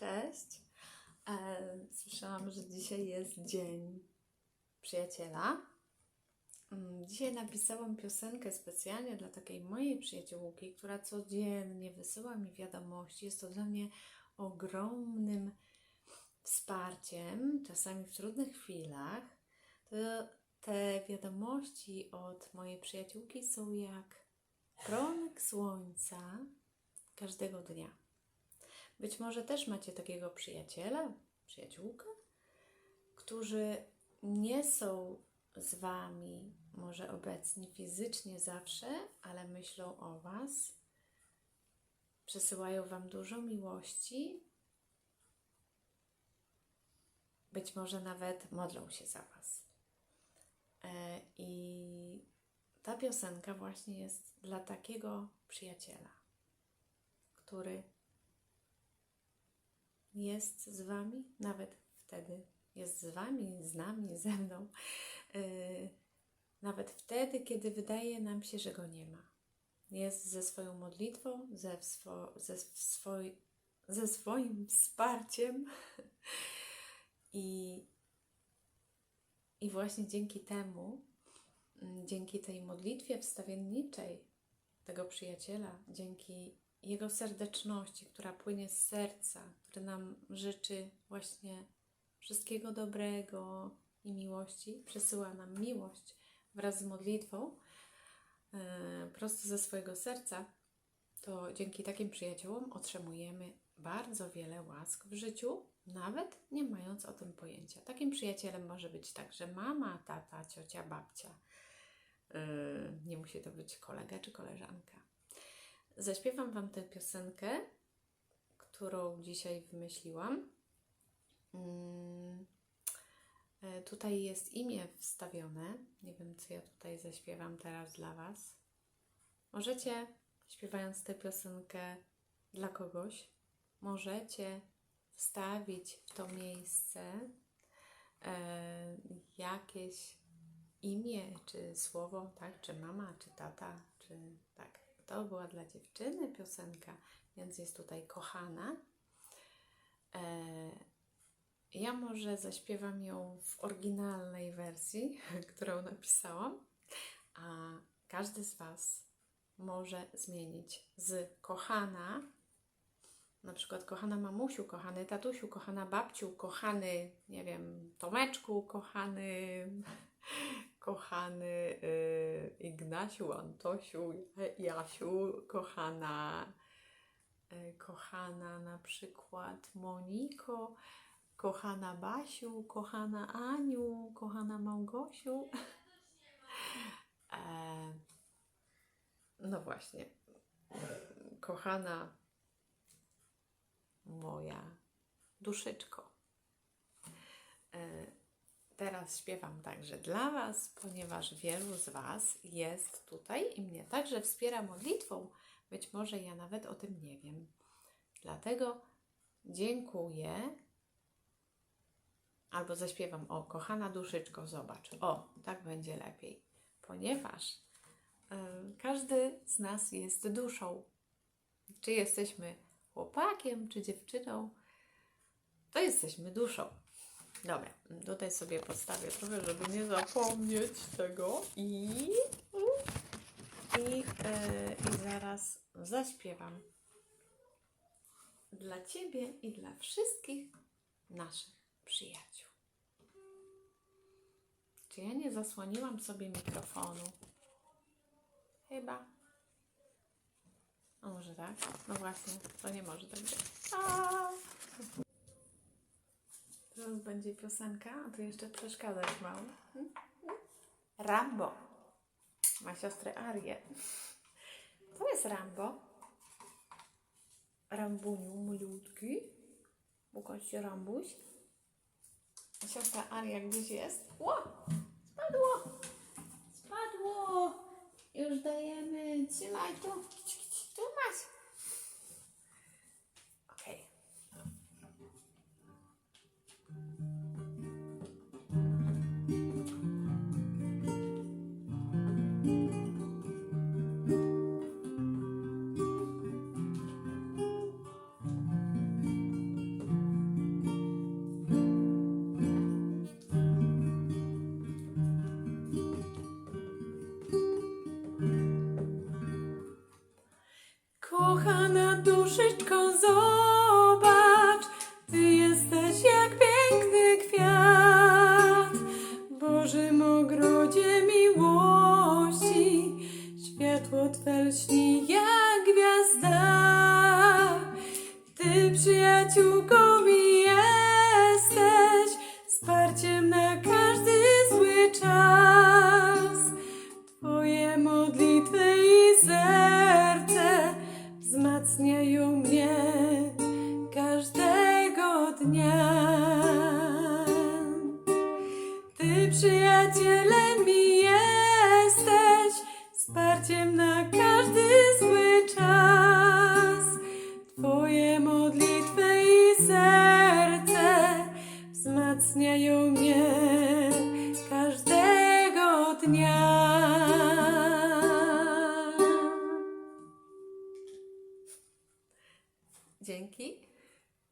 Cześć. E, Słyszałam, że dzisiaj jest Dzień Przyjaciela. Mm, Dzisiaj napisałam piosenkę specjalnie dla takiej mojej przyjaciółki, która codziennie wysyła mi wiadomości. Jest to dla mnie ogromnym wsparciem, czasami w trudnych chwilach. To te wiadomości od mojej przyjaciółki są jak promyk słońca każdego dnia. Być może też macie takiego przyjaciela, przyjaciółkę, którzy nie są z Wami może obecni fizycznie zawsze, ale myślą o Was, przesyłają Wam dużo miłości, być może nawet modlą się za Was. E, I ta piosenka właśnie jest dla takiego przyjaciela, który jest z Wami, nawet wtedy jest z Wami, z nami, ze mną, yy, nawet wtedy, kiedy wydaje nam się, że Go nie ma. Jest ze swoją modlitwą, ze, swo, ze, ze swoim wsparciem i, i właśnie dzięki temu, mm, dzięki tej modlitwie wstawienniczej tego przyjaciela, dzięki jego serdeczności, która płynie z serca, który nam życzy właśnie wszystkiego dobrego i miłości, przesyła nam miłość wraz z modlitwą e, prosto ze swojego serca, to dzięki takim przyjaciołom otrzymujemy bardzo wiele łask w życiu, nawet nie mając o tym pojęcia. Takim przyjacielem może być także mama, tata, ciocia, babcia. E, nie musi to być kolega czy koleżanka. Zaśpiewam Wam tę piosenkę, którą dzisiaj wymyśliłam. Mm, e, Tutaj jest imię wstawione. Nie wiem, co ja tutaj zaśpiewam teraz dla Was. Możecie, śpiewając tę piosenkę dla kogoś, możecie wstawić w to miejsce e, jakieś imię, czy słowo, tak, czy mama, czy tata, czy tak. To była dla dziewczyny piosenka, więc jest tutaj kochana. E, ja może zaśpiewam ją w oryginalnej wersji, którą napisałam, a każdy z Was może zmienić z kochana, na przykład kochana mamusiu, kochany tatusiu, kochana babciu, kochany, nie wiem, Tomeczku, kochany, kochany y, Ignasiu, Antosiu, Jasiu, kochana, y, kochana na przykład Moniko, kochana Basiu, kochana Aniu, kochana Małgosiu. E, no właśnie, kochana moja duszyczko. E, teraz śpiewam także dla Was, ponieważ wielu z Was jest tutaj i mnie także wspiera modlitwą. Być może ja nawet o tym nie wiem. Dlatego dziękuję. Albo zaśpiewam, o, kochana duszyczko, zobacz. O, tak będzie lepiej. Ponieważ y, każdy z nas jest duszą. Czy jesteśmy chłopakiem, czy dziewczyną, to jesteśmy duszą. Dobra, tutaj sobie postawię trochę, żeby nie zapomnieć tego i, i, e, i zaraz zaśpiewam dla Ciebie i dla wszystkich naszych przyjaciół. Czy ja nie zasłoniłam sobie mikrofonu? Chyba. A może tak? No właśnie, to nie może tak być. Będzie piosenka, a tu jeszcze przeszkadzać mało. Rambo. Ma siostrę Arię. To jest Rambo. Rambuniu, malutki. Pokaż się Rambuś. Siostra Aria gdzieś jest? Ło! Spadło! Spadło! Już dajemy. Trzymaj tu. Przyjaciółką mi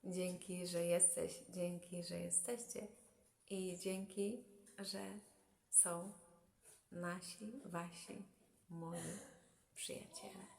Dzięki, że jesteś, dzięki, że jesteście i dzięki, że są nasi, wasi, moi przyjaciele.